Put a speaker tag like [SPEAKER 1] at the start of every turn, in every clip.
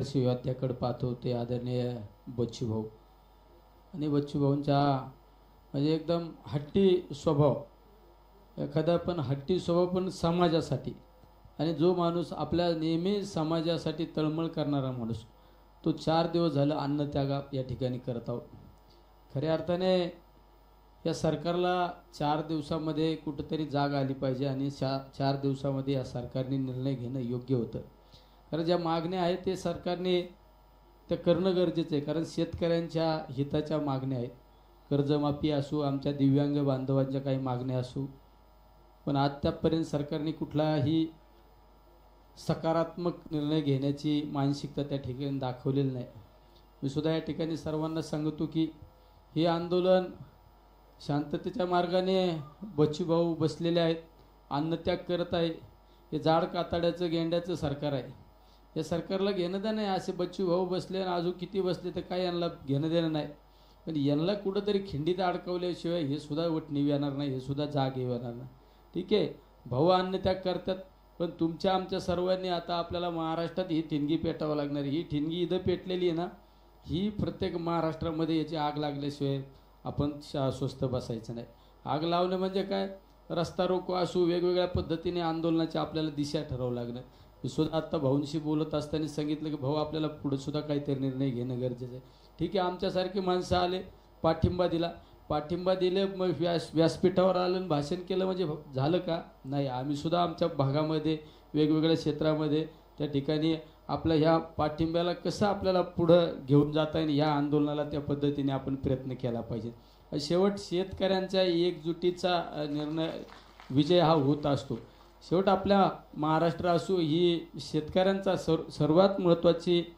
[SPEAKER 1] त्याकडे पाहतो ते आदरणीय बच्चूभाऊ. आणि बच्चूभाऊंचा म्हणजे एकदम हट्टी स्वभाव एखादा पण हट्टी स्वभाव पण समाजासाठी. आणि जो माणूस आपल्या नेहमी समाजासाठी तळमळ करणारा माणूस तो चार दिवस झालं अन्नत्यागा या ठिकाणी करत आहोत. खऱ्या अर्थाने या सरकारला चार दिवसामध्ये कुठंतरी जाग आली पाहिजे आणि चा चार दिवसामध्ये या सरकारने निर्णय घेणं योग्य होतं. कारण ज्या मागण्या आहेत ते सरकारने त्या करणं गरजेचं आहे. कारण शेतकऱ्यांच्या हिताच्या मागण्या आहेत. कर्जमाफी असू आमच्या दिव्यांग बांधवांच्या काही मागण्या असू पण आत्तापर्यंत सरकारने कुठलाही सकारात्मक निर्णय घेण्याची मानसिकता त्या ठिकाणी दाखवलेली नाही. मी सुद्धा या ठिकाणी सर्वांना सांगतो की हे आंदोलन शांततेच्या मार्गाने बच्चूभाऊ बसलेले आहेत अन्नत्याग करत आहे. हे जाड कातड्याचं गेंड्याचं सरकार आहे. या सरकारला घेणं देणं नाही असे बच्चू भाऊ बसले आणि अजून किती बसले तर काय यांना घेणं देणं नाही. पण यांना कुठंतरी खिंडीत अडकवल्याशिवाय हे सुद्धा वटणी येणार नाही हे सुद्धा जाग येणार नाही. ठीक आहे? भाऊ अन्नत्याग करतात पण तुमच्या आमच्या सर्वांनी आता आपल्याला महाराष्ट्रात ही ठिणगी पेटावं लागणार. ही ठिणगी इथं पेटलेली आहे ना ही प्रत्येक महाराष्ट्रामध्ये याची आग लागल्याशिवाय आपण शा स्वस्थ बसायचं नाही. आग लावणं म्हणजे काय? रस्ता रोको असू वेगवेगळ्या पद्धतीने आंदोलनाची आपल्याला दिशा ठरवावं लागणं सुद्धा आत्ता भाऊंशी बोलत असताना सांगितलं की भाऊ आपल्याला पुढे सुद्धा काहीतरी निर्णय घेणं गरजेचं आहे. ठीक आहे आमच्यासारखी माणसं आले पाठिंबा दिला. पाठिंबा दिले मग व्यास व्यासपीठावर आलं आणि भाषण केलं म्हणजे झालं का? नाही आम्ही सुद्धा आमच्या भागामध्ये वेगवेगळ्या क्षेत्रामध्ये त्या ठिकाणी आपल्या ह्या पाठिंब्याला कसं आपल्याला पुढं घेऊन जाता येईल ह्या आंदोलनाला त्या पद्धतीने आपण प्रयत्न केला पाहिजे. शेवट शेतकऱ्यांच्या एकजुटीचा निर्णय विजय हा होत असतो. शेवट आपल्या महाराष्ट्र असो ही शेतकऱ्यांचा सर सर्वात महत्त्वाची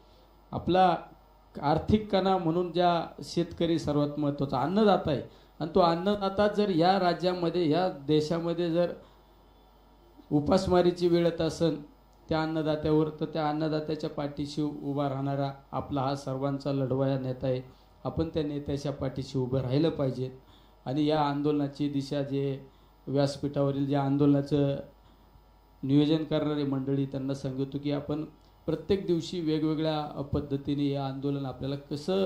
[SPEAKER 1] आपला आर्थिक कणा म्हणून ज्या शेतकरी सर्वात महत्त्वाचा अन्नदाता आहे. आणि तो अन्नदाता जर या राज्यामध्ये या देशामध्ये जर उपासमारीची वेळ येत असेल त्या अन्नदात्यावर तर त्या अन्नदात्याच्या पाठीशी उभा राहणारा आपला हा सर्वांचा लढवाया नेता आहे. आपण त्या नेत्याच्या पाठीशी उभं राहिलं पाहिजे. आणि या आंदोलनाची दिशा जे व्यासपीठावरील जे आंदोलनाचं नियोजन करणारी मंडळी त्यांना सांगतो की आपण प्रत्येक दिवशी वेगवेगळ्या पद्धतीने हे आंदोलन आपल्याला कसं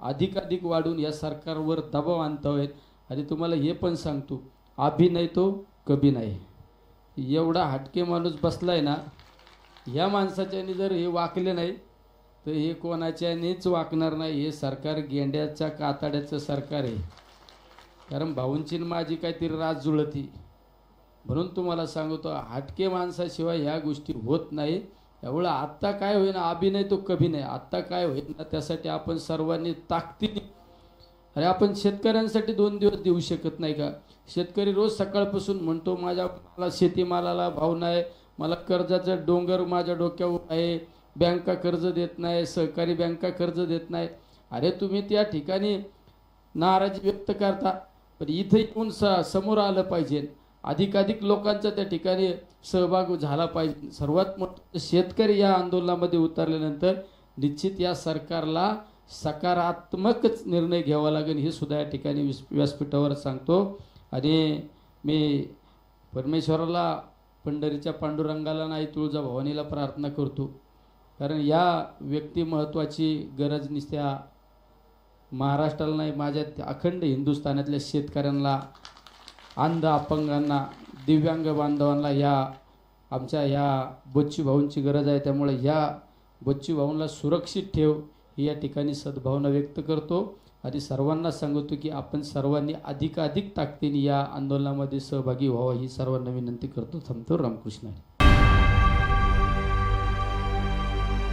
[SPEAKER 1] अधिकाधिक वाढून या सरकारवर दबाव आणता येईल आणि तुम्हाला हे पण सांगतो आभी नाही तो कभी नाही. एवढा हटके माणूस बसला आहे ना ह्या माणसाच्याने जर हे वाकले नाही तर हे कोणाच्यानेच वाकणार नाही. हे सरकार गेंड्याच्या काताड्याचं सरकार आहे. कारण भाऊंची माझी काहीतरी राज जुळती. म्हणून तुम्हाला सांगतो हटके माणसाशिवाय ह्या गोष्टी होत नाही. एवढं आत्ता काय होईना अभिनय तो कभी नाही. आत्ता काय होईल ना त्यासाठी आपण सर्वांनी ताकदीने अरे आपण शेतकऱ्यांसाठी दोन दिवस देऊ शकत नाही का? शेतकरी रोज सकाळपासून म्हणतो माझ्या मला शेतीमालाला भाव नाही मला कर्जाचं डोंगर माझ्या डोक्यावर आहे बँका कर्ज देत नाही सहकारी बँका कर्ज देत नाही. अरे तुम्ही त्या ठिकाणी नाराजी व्यक्त करता पण इथे येऊन स समोर आलं पाहिजे. अधिकाधिक लोकांचा त्या ठिकाणी सहभाग झाला पाहिजे. सर्वात मोठं शेतकरी या आंदोलनामध्ये उतरल्यानंतर निश्चित या सरकारला सकारात्मकच निर्णय घ्यावा लागेल हे सुद्धा या ठिकाणी विस व्यासपीठावर सांगतो. आणि मी परमेश्वराला पंढरीच्या पांडुरंगाला नाही तुळजा भवानीला प्रार्थना करतो. कारण या व्यक्ती महत्त्वाची गरज निस्त्या महाराष्ट्राला नाही माझ्या अखंड हिंदुस्थानातल्या शेतकऱ्यांना अंध अपंगांना दिव्यांग बांधवांना या आमच्या ह्या बच्चू भाऊंची गरज आहे. त्यामुळे ह्या बच्चू भाऊंना सुरक्षित ठेव ही या ठिकाणी सद्भावना व्यक्त करतो. आणि सर्वांना सांगतो की आपण सर्वांनी अधिकाधिक ताकदीने या आंदोलनामध्ये सहभागी व्हावं ही सर्वांना विनंती करतो. थांबतो. रामकृष्ण